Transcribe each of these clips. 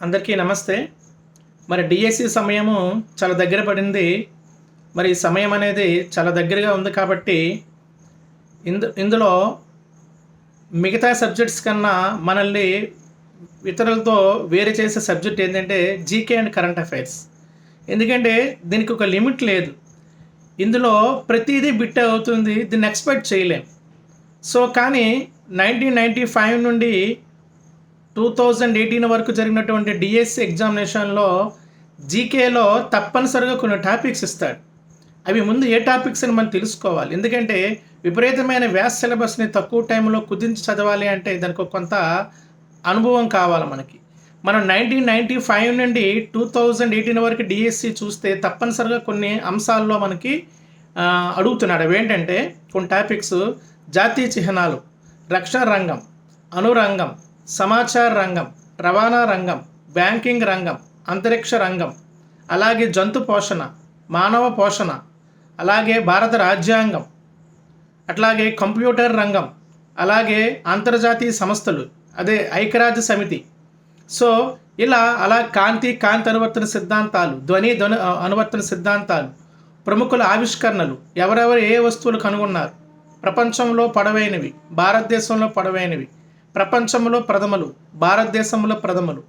అందరికీ నమస్తే. మరి డిఎస్సి సమయము చాలా దగ్గర పడింది. మరి సమయం అనేది చాలా దగ్గరగా ఉంది కాబట్టి ఇందు ఇందులో మిగతా సబ్జెక్ట్స్ కన్నా మనల్ని ఇతరులతో వేరు చేసే సబ్జెక్ట్ ఏంటంటే జీకే అండ్ కరెంట్ అఫైర్స్ ఎందుకంటే దీనికి ఒక లిమిట్ లేదు. ఇందులో ప్రతిదీ బిట్ అవుతుంది. దీన్ని ఎక్స్పెక్ట్ చేయలేం. సో కానీ నైన్టీన్ నైంటీ ఫైవ్ నుండి టూ థౌజండ్ ఎయిటీన్ వరకు జరిగినటువంటి డిఎస్సి ఎగ్జామినేషన్లో జీకేలో తప్పనిసరిగా కొన్ని టాపిక్స్ ఇస్తాడు. అవి ముందు ఏ టాపిక్స్ అని మనం తెలుసుకోవాలి. ఎందుకంటే విపరీతమైన వ్యాస్ సిలబస్ని తక్కువ టైంలో కుదించి చదవాలి అంటే దానికి ఒక కొంత అనుభవం కావాలి మనకి. మనం నైన్టీన్ నైంటీ ఫైవ్ నుండి టూ థౌజండ్ ఎయిటీన్ వరకు డిఎస్సి చూస్తే తప్పనిసరిగా కొన్ని అంశాల్లో మనకి అడుగుతున్నాడు. అవి ఏంటంటే కొన్ని టాపిక్స్ జాతీయ చిహ్నాలు రక్షణ రంగం అనురంగం సమాచార రంగం రవాణా రంగం బ్యాంకింగ్ రంగం అంతరిక్ష రంగం అలాగే జంతు పోషణ మానవ పోషణ అలాగే భారత రాజ్యాంగం అట్లాగే కంప్యూటర్ రంగం అలాగే అంతర్జాతీయ సంస్థలు అదే ఐక్యరాజ్య సమితి. సో ఇలా అలా కాంతి కాంతి అనువర్తన సిద్ధాంతాలు ధ్వని ధ్వని అనువర్తన సిద్ధాంతాలు ప్రముఖుల ఆవిష్కరణలు ఎవరెవరు ఏ వస్తువులు కనుగొన్నారు? ప్రపంచంలో పొడవైనవి భారతదేశంలో పొడవైనవి ప్రపంచంలో ప్రథమలు భారతదేశంలో ప్రథమలు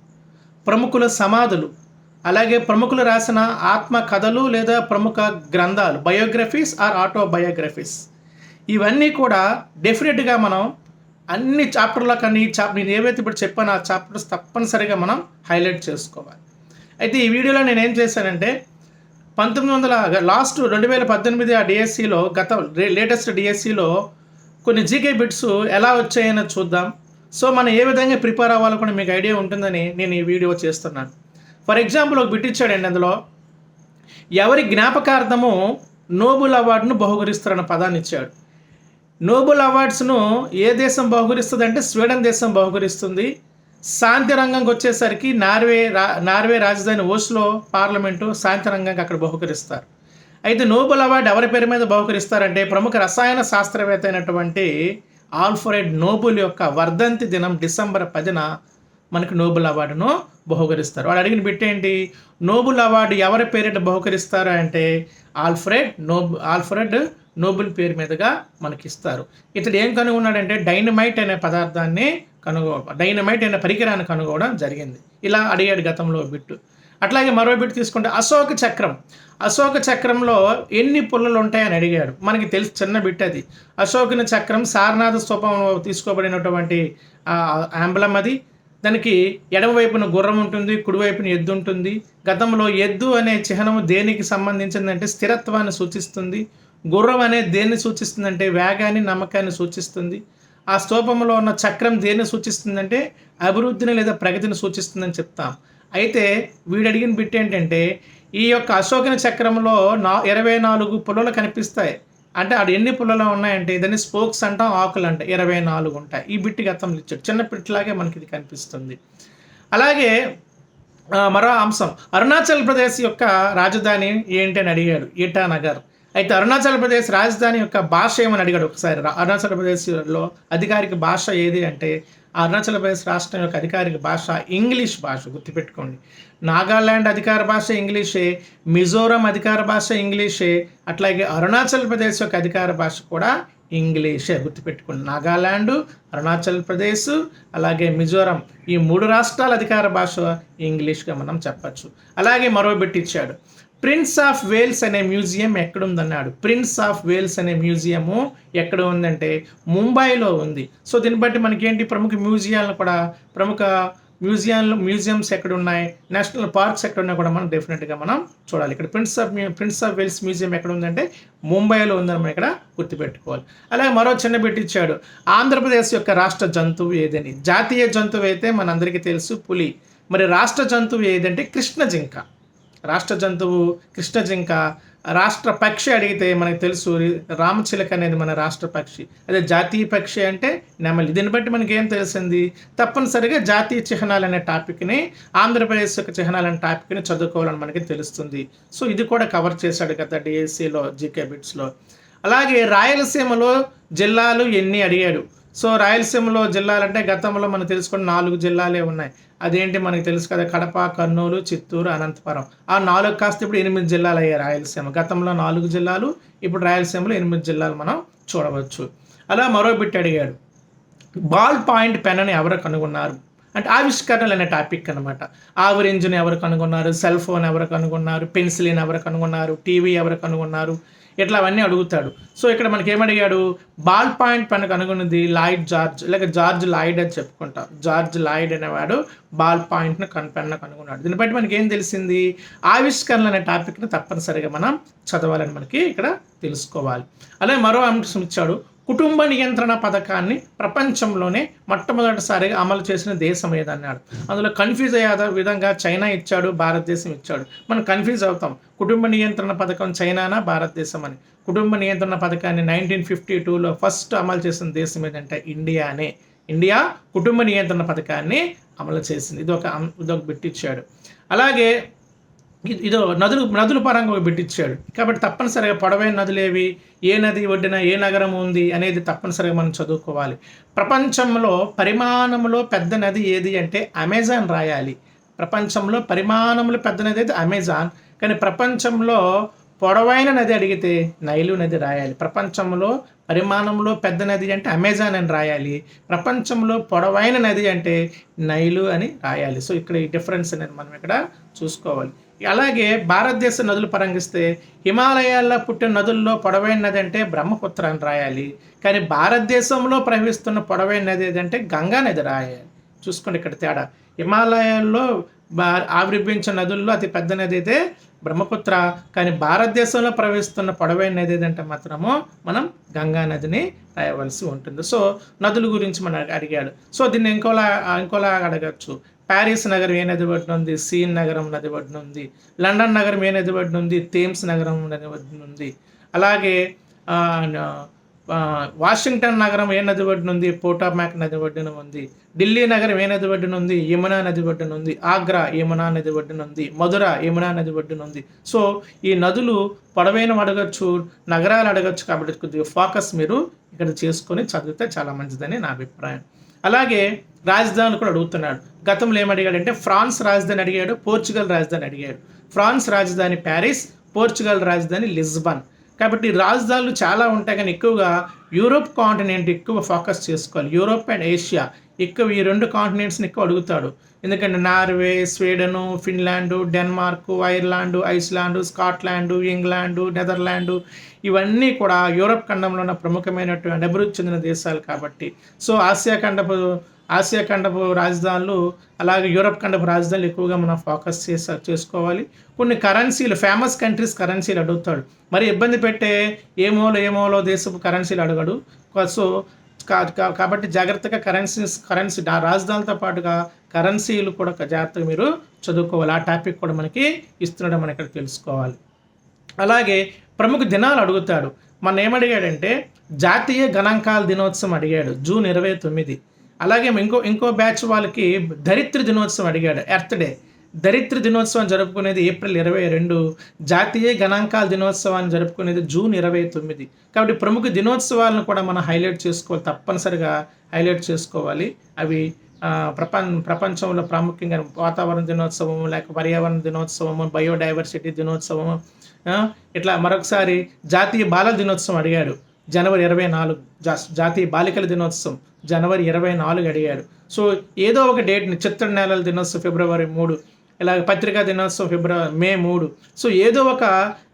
ప్రముఖుల సమాధులు అలాగే ప్రముఖులు రాసిన ఆత్మ కథలు లేదా ప్రముఖ గ్రంథాలు బయోగ్రఫీస్ ఆర్ ఆటోబయోగ్రఫీస్. ఇవన్నీ కూడా డెఫినెట్గా మనం అన్ని చాప్టర్ల కానీ చాప్ నేను ఏవైతే ఇప్పుడు చెప్పానో ఆ చాప్టర్స్ తప్పనిసరిగా మనం హైలైట్ చేసుకోవాలి. అయితే ఈ వీడియోలో నేను ఏం చేశానంటే పంతొమ్మిది వందల లాస్ట్ రెండు వేల పద్దెనిమిది ఆ డిఎస్సిలో గత లేటెస్ట్ డిఎస్సిలో కొన్ని జీకే బిట్స్ ఎలా వచ్చాయని చూద్దాం. సో మనం ఏ విధంగా ప్రిపేర్ అవ్వాలో కూడా మీకు ఐడియా ఉంటుందని నేను ఈ వీడియో చేస్తున్నాను. ఫర్ ఎగ్జాంపుల్ ఒక బిట్టిచ్చాడండి అందులో. ఎవరి జ్ఞాపకార్థము నోబుల్ అవార్డును బహుకరిస్తారన్న పదాన్ని ఇచ్చాడు. నోబుల్ అవార్డ్స్ను ఏ దేశం బహుకరిస్తుంది అంటే స్వీడన్ దేశం బహుకరిస్తుంది. శాంతి రంగంకి వచ్చేసరికి నార్వే రా నార్వే రాజధాని ఓస్లో పార్లమెంటు శాంతి రంగంకి అక్కడ బహుకరిస్తారు. అయితే నోబెల్ అవార్డు ఎవరి పేరు మీద బహుకరిస్తారంటే ప్రముఖ రసాయన శాస్త్రవేత్త అయినటువంటి ఆల్ఫ్రెడ్ నోబుల్ యొక్క వర్ధంతి దినం డిసెంబర్ పదిన మనకి నోబుల్ అవార్డును బహుకరిస్తారు. వాడు అడిగిన బిట్ ఏంటి? అవార్డు ఎవరి పేరిట బహుకరిస్తారు అంటే ఆల్ఫ్రెడ్ నోబ్ ఆల్ఫ్రెడ్ నోబుల్ పేరు మీదుగా మనకి ఇస్తారు ఇతడు ఏం కనుగొన్నాడంటే డైనమైట్ అనే పదార్థాన్ని కనుగో డైనమైట్ అనే పరికరాన్ని కనుగోవడం జరిగింది. ఇలా అడిగాడు గతంలో బిట్టు. అట్లాగే మరో బిట్ తీసుకుంటే అశోక చక్రం. అశోక చక్రంలో ఎన్ని పుల్లలు ఉంటాయని అడిగాడు. మనకి తెలుసు చిన్న బిట్ అది. అశోకుని చక్రం సారనాథ స్తూపంలో తీసుకోబడినటువంటి ఆంబలం అది. దానికి ఎడమవైపున గుర్రం ఉంటుంది కుడివైపున ఎద్దు ఉంటుంది. గతంలో ఎద్దు అనే చిహ్నము దేనికి సంబంధించిందంటే స్థిరత్వాన్ని సూచిస్తుంది. గుర్రం అనే దేన్ని సూచిస్తుందంటే వేగాన్ని నమ్మకాన్ని సూచిస్తుంది. ఆ స్తూపంలో ఉన్న చక్రం దేన్ని సూచిస్తుందంటే అభివృద్ధిని లేదా ప్రగతిని సూచిస్తుందని చెప్తాం. అయితే వీడు అడిగిన బిట్ ఏంటంటే ఈ యొక్క అశోకన చక్రంలో నా ఇరవై నాలుగు పుల్లలు కనిపిస్తాయి. అంటే అది ఎన్ని పుల్లలు ఉన్నాయంటే దాన్ని స్పోక్స్ అంటాం ఆకులు అంటే ఇరవై నాలుగు ఉంటాయి. ఈ బిట్టి అర్థం ఇచ్చాడు. చిన్న బిట్లాగే మనకి ఇది కనిపిస్తుంది. అలాగే మరో అంశం. అరుణాచల్ ప్రదేశ్ యొక్క రాజధాని ఏంటి అని అడిగాడు ఇటానగర్ అయితే అరుణాచల్ ప్రదేశ్ రాజధాని యొక్క భాష ఏమని అడిగాడు? ఒకసారి అరుణాచల్ ప్రదేశ్లో అధికారిక భాష ఏది అంటే అరుణాచల్ ప్రదేశ్ రాష్ట్రం యొక్క అధికారిక భాష ఇంగ్లీష్ భాష గుర్తుపెట్టుకోండి. నాగాల్యాండ్ అధికార భాష ఇంగ్లీషే మిజోరం అధికార భాష ఇంగ్లీషే అట్లాగే అరుణాచల్ ప్రదేశ్ యొక్క అధికార భాష కూడా ఇంగ్లీషే గుర్తుపెట్టుకోండి. నాగాల్యాండ్ అరుణాచల్ ప్రదేశ్ అలాగే మిజోరం ఈ మూడు రాష్ట్రాల అధికార భాష ఇంగ్లీష్గా మనం చెప్పచ్చు. అలాగే మరో ఇచ్చాడు. ప్రిన్స్ ఆఫ్ వేల్స్ అనే మ్యూజియం ఎక్కడుందన్నాడు? ప్రిన్స్ ఆఫ్ వేల్స్ అనే మ్యూజియము ఎక్కడ ఉందంటే ముంబైలో ఉంది. సో దీన్ని బట్టి మనకేంటి ప్రముఖ మ్యూజియాలను కూడా ప్రముఖ మ్యూజియాలు మ్యూజియంస్ ఎక్కడ ఉన్నాయి నేషనల్ పార్క్స్ ఎక్కడ ఉన్నాయి కూడా మనం డెఫినెట్గా మనం చూడాలి. ఇక్కడ prince of prince of Wales museum ఎక్కడ ఉందంటే ముంబైలో ఉందని మనం ఇక్కడ గుర్తుపెట్టుకోవాలి. అలాగే మరో చిన్న బిట్ ఇచ్చాడు. ఆంధ్రప్రదేశ్ యొక్క రాష్ట్ర జంతువు ఏదని. జాతీయ జంతువు అయితే మనందరికీ తెలుసు పులి. మరి రాష్ట్ర జంతువు ఏదంటే కృష్ణ జింక రాష్ట్ర జంతువు కృష్ణ జింక రాష్ట్ర పక్షి అడిగితే మనకు తెలుసు రామచిలక అనేది మన రాష్ట్ర పక్షి. అదే జాతీయ పక్షి అంటే నెమలి. దీన్ని బట్టి మనకి ఏం తెలిసింది? తప్పనిసరిగా జాతీయ చిహ్నాలు అనే టాపిక్ని ఆంధ్రప్రదేశ్ యొక్క చిహ్నాలు అనే టాపిక్ని చదువుకోవాలని మనకి తెలుస్తుంది. సో ఇది కూడా కవర్ చేశాడు కదా డిఎస్సిలో జీకే బిట్స్లో అలాగే రాయలసీమలో జిల్లాలు ఎన్ని అడిగాడు? సో రాయలసీమలో జిల్లాలంటే గతంలో మనం తెలుసుకున్న నాలుగు జిల్లాలే ఉన్నాయి. అదేంటి మనకు తెలుసు కదా? కడప కర్నూలు చిత్తూరు అనంతపురం. ఆ నాలుగు కాస్త ఇప్పుడు ఎనిమిది జిల్లాలు అయ్యాయి రాయలసీమ. గతంలో నాలుగు జిల్లాలు ఇప్పుడు రాయలసీమలో ఎనిమిది జిల్లాలు మనం చూడవచ్చు. అలా మరో బిట్ అడిగాడు. బాల్ పాయింట్ పెన్ అని ఎవరు కనుగొన్నారు? అంటే ఆవిష్కరణలు అనే టాపిక్ అనమాట ఆవిర్ ఇంజిన్ ఎవరు కనుగొన్నారు? సెల్ ఫోన్ ఎవరు కనుగొన్నారు? పెన్సిలిన్ ఎవరు కనుగొన్నారు? టీవీ ఎవరు కనుగొన్నారు? ఇట్లా అవన్నీ అడుగుతాడు. సో ఇక్కడ మనకి ఏమడిగాడు బాల్ పాయింట్ పెన్ కనుగొన్నది లాయిడ్ జార్జ్ లేక జార్జ్ లాయిడ్ అని చెప్పుకుంటాం. జార్జ్ లాయిడ్ అనేవాడు బాల్ పాయింట్ను కను కనుగొన్నాడు దీన్ని బట్టి మనకి ఏం తెలిసింది? ఆవిష్కరణలు అనే టాపిక్ని తప్పనిసరిగా మనం చదవాలని మనకి ఇక్కడ తెలుసుకోవాలి. అలాగే మరో అంశం ఇచ్చాడు. కుటుంబ నియంత్రణ పథకాన్ని ప్రపంచంలోనే మొట్టమొదటిసారిగా అమలు చేసిన దేశం ఏదన్నాడు? అందులో కన్ఫ్యూజ్ అయ్యే విధంగా చైనా ఇచ్చాడు భారతదేశం ఇచ్చాడు. మనం కన్ఫ్యూజ్ అవుతాం. కుటుంబ నియంత్రణ పథకం చైనానా భారతదేశం అని? కుటుంబ నియంత్రణ పథకాన్ని నైన్టీన్ ఫిఫ్టీ టూలో ఫస్ట్ అమలు చేసిన దేశం ఏదంటే ఇండియానే. ఇండియా కుటుంబ నియంత్రణ పథకాన్ని అమలు చేసింది. ఇది ఒక ఇదొక ఇది ఒక బిట్టిచ్చాడు అలాగే ఇదో నదులు నదుల పరంగా ఒక కాబట్టి తప్పనిసరిగా పొడవైన నదులు ఏవి ఏ నది ఒడ్డిన ఏ నగరం ఉంది అనేది తప్పనిసరిగా మనం చదువుకోవాలి. ప్రపంచంలో పరిమాణంలో పెద్ద నది ఏది అంటే అమెజాన్ రాయాలి. ప్రపంచంలో పరిమాణంలో పెద్ద నది అయితే అమెజాన్. కానీ ప్రపంచంలో పొడవైన నది అడిగితే నైలు నది రాయాలి. ప్రపంచంలో పరిమాణంలో పెద్ద నది అంటే అమెజాన్ అని రాయాలి. ప్రపంచంలో పొడవైన నది అంటే నైలు అని రాయాలి. సో ఇక్కడ ఈ డిఫరెన్స్ అనేది మనం ఇక్కడ చూసుకోవాలి. అలాగే భారతదేశ నదులు పరంగిస్తే హిమాలయాల్లో పుట్టిన నదుల్లో పొడవైన నది అంటే బ్రహ్మపుత్ర అని రాయాలి. కానీ భారతదేశంలో ప్రవహిస్తున్న పొడవైన నది ఏదంటే గంగా నది రాయాలి. చూసుకోండి ఇక్కడ తేడా. హిమాలయాల్లో బా ఆవిర్భించిన నదుల్లో అతి పెద్ద నది అయితే బ్రహ్మపుత్ర. కానీ భారతదేశంలో ప్రవహిస్తున్న పొడవైన నది ఏదంటే మాత్రము మనం గంగా నదిని రాయవలసి ఉంటుంది. సో నదుల గురించి మనం అడిగాడు. సో దీన్ని ఇంకోలా ఇంకోలా అడగచ్చు. ప్యారిస్ నగరం ఏ నది ఒడ్డున ఉంది? సీన్ నగరం నది ఒడ్డున ఉంది. లండన్ నగరం ఏ నది ఒడ్డున ఉంది? థేమ్స్ నగరం నది ఒడ్డున ఉంది. అలాగే వాషింగ్టన్ నగరం ఏ నది ఒడ్డున ఉంది పోటామాక్ నది ఒడ్డున ఉంది. ఢిల్లీ నగరం ఏ నది ఒడ్డున ఉంది? యమునా నది ఒడ్డున ఉంది. ఆగ్రా యమునా నది ఒడ్డున ఉంది. మధుర యమునా నది ఒడ్డున ఉంది. సో ఈ నదులు పొడవైన అడగచ్చు నగరాలు అడగచ్చు కాబట్టి కొద్దిగా ఫోకస్ మీరు ఇక్కడ చేసుకొని చదివితే చాలా మంచిదని నా అభిప్రాయం. అలాగే రాజధాని కూడా అడుగుతున్నాడు. గతంలో ఏమడిగాడంటే ఫ్రాన్స్ రాజధాని అడిగాడు పోర్చుగల్ రాజధాని అడిగాడు. ఫ్రాన్స్ రాజధాని ప్యారిస్ పోర్చుగల్ రాజధాని లిస్బన్. కాబట్టి రాజధానులు చాలా ఉంటాయి కానీ ఎక్కువగా యూరోప్ కాంటినెంట్ ఎక్కువ ఫోకస్ చేసుకోవాలి. యూరోప్ అండ్ ఏషియా ఎక్కువ ఈ రెండు కాంటినెంట్స్ని ఎక్కువ అడుగుతాడు. ఎందుకంటే Norway Sweden Finland Denmark Ireland Iceland Scotland England Netherland ఇవన్నీ కూడా యూరోప్ ఖండంలో ఉన్న ప్రముఖమైనటువంటి అభివృద్ధి చెందిన దేశాలు కాబట్టి. సో ఆసియా ఖండపు ఆసియా ఖండపు రాజధానులు అలాగే యూరప్ ఖండపు రాజధానులు ఎక్కువగా మనం ఫోకస్ చేసా చేసుకోవాలి. కొన్ని కరెన్సీలు ఫేమస్ కంట్రీస్ కరెన్సీలు అడుగుతాడు. మరి ఇబ్బంది పెట్టే ఏమోలో ఏమోలో దేశపు కరెన్సీలు అడగడు. సో కా- కా- కాబట్టి జాగ్రత్తగా కరెన్సీస్ కరెన్సీ రాజధానులతో పాటుగా కరెన్సీలు కూడా జాగ్రత్తగా మీరు చదువుకోవాలి. ఆ టాపిక్ కూడా మనకి ఇస్తున్నాడు మనం ఇక్కడ తెలుసుకోవాలి. అలాగే ప్రముఖ దినాలు అడుగుతాడు. మన ఏమడిగాడంటే జాతీయ గణాంకాల దినోత్సవం అడిగాడు జూన్ ఇరవై తొమ్మిది. అలాగే ఇంకో ఇంకో బ్యాచ్ వాళ్ళకి దరిత్ర దినోత్సవం అడిగాడు. Earth day. దరిద్ర దినోత్సవం జరుపుకునేది ఏప్రిల్ ఇరవై రెండు. జాతీయ గణాంకాల దినోత్సవాన్ని జరుపుకునేది జూన్ ఇరవై తొమ్మిది. కాబట్టి ప్రముఖ దినోత్సవాలను కూడా మనం హైలైట్ చేసుకోవాలి. తప్పనిసరిగా హైలైట్ చేసుకోవాలి. అవి ప్రపం ప్రపంచ ప్రపంచంలో ప్రాముఖ్యంగా వాతావరణ దినోత్సవం లేక పర్యావరణ దినోత్సవము బయోడైవర్సిటీ దినోత్సవము ఇట్లా మరొకసారి జాతీయ బాలల దినోత్సవం అడిగాడు. జనవరి ఇరవై నాలుగు జా జాతీయ బాలికల దినోత్సవం జనవరి ఇరవై నాలుగు అడిగాడు సో ఏదో ఒక డేట్ని చిత్ర నేలల దినోత్సవం ఫిబ్రవరి మూడు ఇలాగ పత్రికా దినోత్సవం ఫిబ్రవరి మే మూడు సో ఏదో ఒక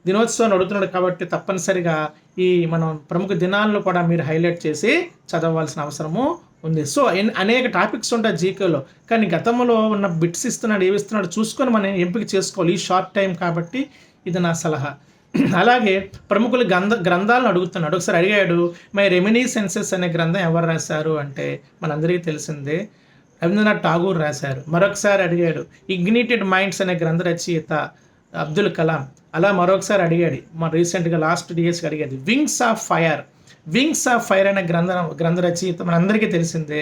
దినోత్సవాన్ని అడుగుతున్నాడు కాబట్టి తప్పనిసరిగా ఈ మనం ప్రముఖ దినాలను కూడా మీరు హైలైట్ చేసి చదవాల్సిన అవసరము ఉంది. సో అనేక టాపిక్స్ ఉంటాయి జీకేలో కానీ గతంలో ఉన్న బిట్స్ ఇస్తున్నాడు ఏవి ఇస్తున్నాడు చూసుకొని మనం ఎంపిక చేసుకోవాలి ఈ షార్ట్ టైం కాబట్టి ఇది నా సలహా. అలాగే ప్రముఖులు గ్రంథ గ్రంథాలను అడుగుతున్నాడు ఒకసారి అడిగాడు మై రెమినీ సెన్సెస్ అనే గ్రంథం ఎవరు రాశారు? అంటే మనందరికీ తెలిసిందే రవీంద్రనాథ్ ఠాగూర్ రాశారు. మరొకసారి అడిగాడు ఇగ్నిటెడ్ మైండ్స్ అనే గ్రంథ రచయిత అబ్దుల్ కలాం. అలా మరొకసారి అడిగాడు మన రీసెంట్గా లాస్ట్ డేస్కి అడిగేది wings of fire wings of fire అనే గ్రంథ గ్రంథ రచయిత మనందరికీ తెలిసిందే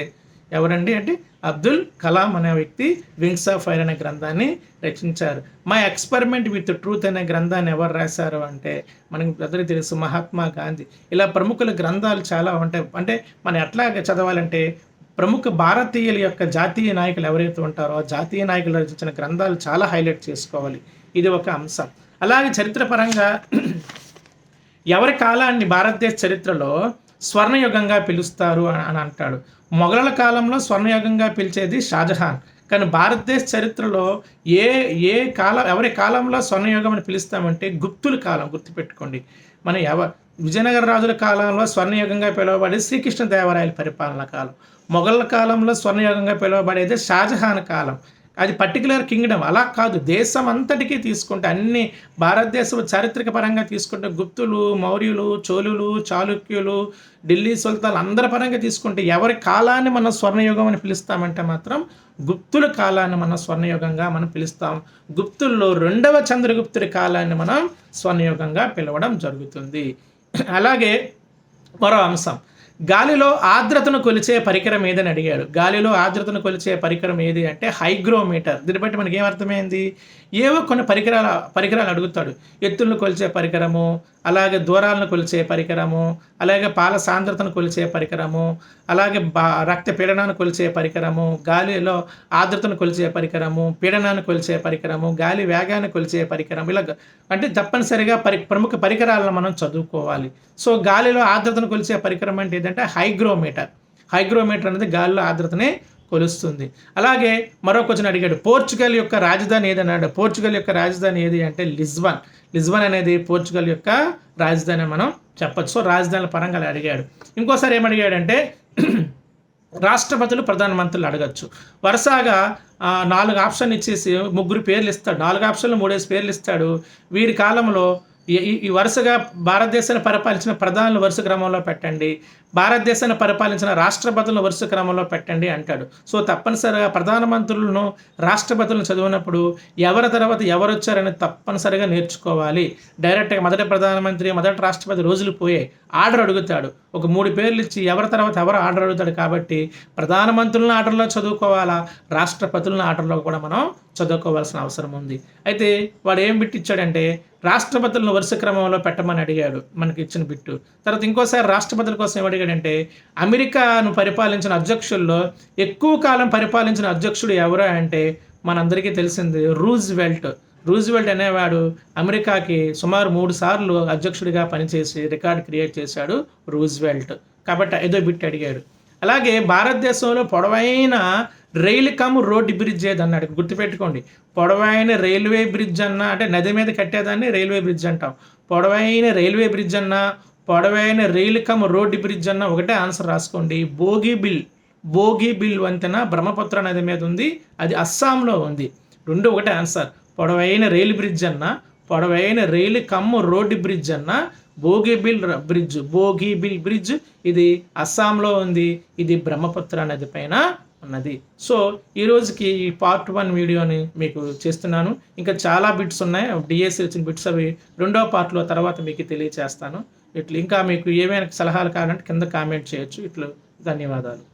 ఎవరండి అంటే అబ్దుల్ కలాం అనే వ్యక్తి వింగ్స్ ఆఫ్ ఫైర్ అనే గ్రంథాన్ని రచించారు. మై ఎక్స్పెరిమెంట్ విత్ ట్రూత్ అనే గ్రంథాన్ని ఎవరు రాశారు అంటే మనకి ప్రజలు తెలుసు మహాత్మా గాంధీ. ఇలా ప్రముఖుల గ్రంథాలు చాలా ఉంటాయి. అంటే మనం ఎట్లా చదవాలంటే ప్రముఖ భారతీయుల యొక్క జాతీయ నాయకులు ఎవరైతే ఉంటారో ఆ జాతీయ నాయకులు రచించిన గ్రంథాలు చాలా హైలైట్ చేసుకోవాలి. ఇది ఒక అంశం. అలాగే చరిత్రపరంగా ఎవరి కాలాన్ని భారతదేశ చరిత్రలో స్వర్ణయుగంగా పిలుస్తారు అని అని అంటాడు. మొఘలుల కాలంలో స్వర్ణయుగంగా పిలిచేది షాజహాన్. కానీ భారతదేశ చరిత్రలో ఏ ఏ కాలం ఎవరి కాలంలో స్వర్ణయుగం అని పిలుస్తామంటే గుప్తుల కాలం గుర్తుపెట్టుకోండి. మన ఎవ విజయనగర రాజుల కాలంలో స్వర్ణయుగంగా పిలువబడేది శ్రీకృష్ణదేవరాయల పరిపాలన కాలం. మొఘళ్ళ కాలంలో స్వర్ణయుగంగా పిలువబడేది షాజహాన్ కాలం. అది పర్టికులర్ కింగ్డమ్ అలా కాదు. దేశం అంతటికీ తీసుకుంటే అన్ని భారతదేశం చారిత్రక పరంగా తీసుకుంటే గుప్తులు మౌర్యులు చోళులు చాళుక్యులు ఢిల్లీ సుల్తాన్లు అందరి పరంగా తీసుకుంటే ఎవరి కాలాన్ని మనం స్వర్ణయుగం అని పిలుస్తామంటే మాత్రం గుప్తుల కాలాన్ని మనం స్వర్ణయుగంగా మనం పిలుస్తాం. గుప్తుల్లో రెండవ చంద్రగుప్తుడి కాలాన్ని మనం స్వర్ణయుగంగా పిలవడం జరుగుతుంది. అలాగే మరో అంశం. గాలిలో ఆర్ద్రతను కొలిచే పరికరం ఏదని అడిగాడు. గాలిలో ఆర్ద్రతను కొలిచే పరికరం ఏది అంటే హైగ్రోమీటర్. దీన్ని బట్టి మనకి ఏమర్థమైంది ఏవో కొన్ని పరికరాల పరికరాలు అడుగుతాడు. ఎత్తులను కొలిచే పరికరము అలాగే దూరాలను కొలిచే పరికరము అలాగే పాల సాంద్రతను కొలిచే పరికరము అలాగే బా రక్త పీడనాన్ని కొలిచే పరికరము గాలిలో ఆర్ద్రతను కొలిచే పరికరము పీడనాన్ని కొలిచే పరికరము గాలి వేగాన్ని కొలిచే పరికరం ఇలా అంటే తప్పనిసరిగా పరి ప్రముఖ పరికరాలను మనం చదువుకోవాలి. సో గాలిలో ఆర్ద్రతను కొలిచే పరికరం అంటే ఏంటంటే హైగ్రోమీటర్. హైగ్రోమీటర్ అనేది గాలిలో ఆర్ద్రతని కొలుస్తుంది. అలాగే మరో క్వశ్చన్ అడిగాడు పోర్చుగల్ యొక్క రాజధాని ఏది అన్నాడు? పోర్చుగల్ యొక్క రాజధాని ఏది అంటే లిజ్వన్ లిజ్వన్ అనేది పోర్చుగల్ యొక్క రాజధాని మనం చెప్పచ్చు. సో రాజధానుల పరంగా అడిగాడు. ఇంకోసారి ఏమడిగాడంటే రాష్ట్రపతులు ప్రధానమంత్రులు అడగచ్చు. వరుసగా నాలుగు ఆప్షన్ ఇచ్చేసి ముగ్గురు పేర్లు ఇస్తాడు. నాలుగు ఆప్షన్లు మూడేసి పేర్లు ఇస్తాడు. వీరి కాలంలో ఈ- ఈ- వరుసగా భారతదేశాన్ని పరిపాలించిన ప్రధానులు వరుస క్రమంలో పెట్టండి. భారతదేశాన్ని పరిపాలించిన రాష్ట్రపతులను వరుస క్రమంలో పెట్టండి అంటాడు. సో తప్పనిసరిగా ప్రధానమంత్రులను రాష్ట్రపతులను చదివినప్పుడు ఎవరి తర్వాత ఎవరు వచ్చారని తప్పనిసరిగా నేర్చుకోవాలి. డైరెక్ట్గా మొదటి ప్రధానమంత్రి మొదటి రాష్ట్రపతి రోజులు పోయే ఆర్డర్ అడుగుతాడు. ఒక మూడు పేర్లు ఇచ్చి ఎవరి తర్వాత ఎవరు ఆర్డర్ అడుగుతాడు కాబట్టి ప్రధానమంత్రులను ఆర్డర్లో చదువుకోవాలా? రాష్ట్రపతులను ఆర్డర్లో కూడా మనం చదువుకోవాల్సిన అవసరం ఉంది. అయితే వాడు ఏం బిట్ ఇచ్చాడంటే రాష్ట్రపతులను వరుస క్రమంలో పెట్టమని అడిగాడు మనకి ఇచ్చిన బిట్టు. తర్వాత ఇంకోసారి రాష్ట్రపతుల కోసం ఏమడిగాడంటే అమెరికాను పరిపాలించిన అధ్యక్షుల్లో ఎక్కువ కాలం పరిపాలించిన అధ్యక్షుడు ఎవరు అంటే మనందరికీ తెలిసింది రూజ్ వెల్ట్ రూజ్వెల్ట్ అనేవాడు అమెరికాకి సుమారు మూడు సార్లు అధ్యక్షుడిగా పనిచేసి రికార్డ్ క్రియేట్ చేశాడు రూజ్వెల్ట్. కాబట్టి ఏదో బిట్ అడిగాడు. అలాగే భారతదేశంలో పొడవైన రైలు కమ్ రోడ్డు బ్రిడ్జ్ ఏది అన్నాడు. గుర్తుపెట్టుకోండి. పొడవైన రైల్వే బ్రిడ్జ్ అన్నా అంటే నది మీద కట్టేదాన్ని రైల్వే బ్రిడ్జ్ అంటాం. పొడవైన రైల్వే బ్రిడ్జ్ అన్నా పొడవైన రైలు కమ్ రోడ్డు బ్రిడ్జ్ అన్న ఒకటే ఆన్సర్ రాసుకోండి. భోగి బిల్ భోగి బిల్ వంతెన బ్రహ్మపుత్ర నది మీద ఉంది అది అస్సాంలో ఉంది. రెండు ఒకటే ఆన్సర్ పొడవైన రైలు బ్రిడ్జ్ అన్న పొడవైన రైలు కమ్ము రోడ్డు బ్రిడ్జ్ అన్న బోగిబిల్ బ్రిడ్జ్ బోగిబిల్ బ్రిడ్జ్ ఇది అస్సాంలో ఉంది ఇది బ్రహ్మపుత్ర నది పైన ఉన్నది. సో ఈ రోజుకి ఈ పార్ట్ వన్ వీడియోని మీకు చేస్తున్నాను. ఇంకా చాలా బిట్స్ ఉన్నాయి. డిఎస్సి వచ్చిన బిట్స్ అవి రెండో పార్ట్లో తర్వాత మీకు తెలియచేస్తాను. ఇట్లు ఇంకా మీకు ఏమైనా సలహాలు కావాలంటే కింద కామెంట్ చేయొచ్చు. ఇట్లు ధన్యవాదాలు.